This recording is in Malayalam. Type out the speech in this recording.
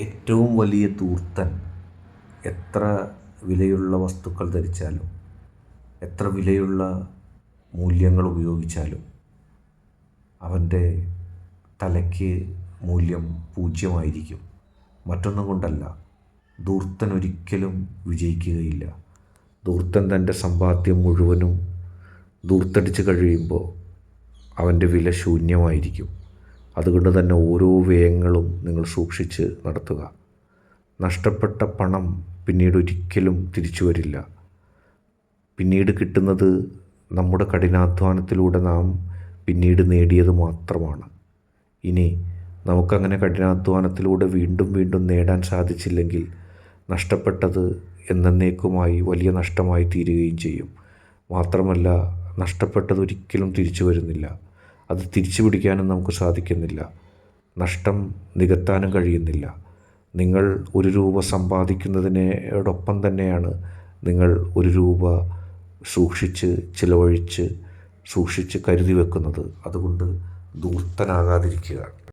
ഏറ്റവും വലിയ ധൂർത്തൻ എത്ര വിലയുള്ള വസ്തുക്കൾ ധരിച്ചാലും എത്ര വിലയുള്ള മൂല്യങ്ങൾ ഉപയോഗിച്ചാലും അവന്റെ തലയ്ക്ക് മൂല്യം പൂജ്യമായിരിക്കും. മറ്റൊന്നും കൊണ്ടല്ല ദൂർത്തൻ ഒരിക്കലും വിജയിക്കുകയില്ല. ദൂർത്തൻ തന്റെ സമ്പാദ്യം മുഴുവനും ധൂർത്തടിച്ച് കഴിയുമ്പോൾ അവന്റെ വില ശൂന്യമായിരിക്കും. അതുകൊണ്ട് തന്നെ ഓരോ വ്യയങ്ങളും നിങ്ങൾ സൂക്ഷിച്ച് നടത്തുക. നഷ്ടപ്പെട്ട പണം പിന്നീട് ഒരിക്കലും തിരിച്ചു വരില്ല. പിന്നീട് കിട്ടുന്നത് നമ്മുടെ കഠിനാധ്വാനത്തിലൂടെ നാം പിന്നീട് നേടിയത് മാത്രമാണ്. ഇനി നമുക്കങ്ങനെ കഠിനാധ്വാനത്തിലൂടെ വീണ്ടും വീണ്ടും നേടാൻ സാധിച്ചില്ലെങ്കിൽ നഷ്ടപ്പെട്ടത് എന്നേക്കുമായി വലിയ നഷ്ടമായി തീരുകയും ചെയ്യും. മാത്രമല്ല നഷ്ടപ്പെട്ടത് ഒരിക്കലും തിരിച്ചു വരുന്നില്ല. അത് തിരിച്ചു പിടിക്കാനും നമുക്ക് സാധിക്കുന്നില്ല. നഷ്ടം നികത്താനും കഴിയുന്നില്ല. നിങ്ങൾ ഒരു രൂപ സമ്പാദിക്കുന്നതിനോടൊപ്പം തന്നെയാണ് നിങ്ങൾ ഒരു രൂപ സൂക്ഷിച്ച് ചിലവഴിച്ച് സൂക്ഷിച്ച് കരുതി വെക്കുന്നത്. അതുകൊണ്ട് ധൂർത്തനാകാതിരിക്കുക.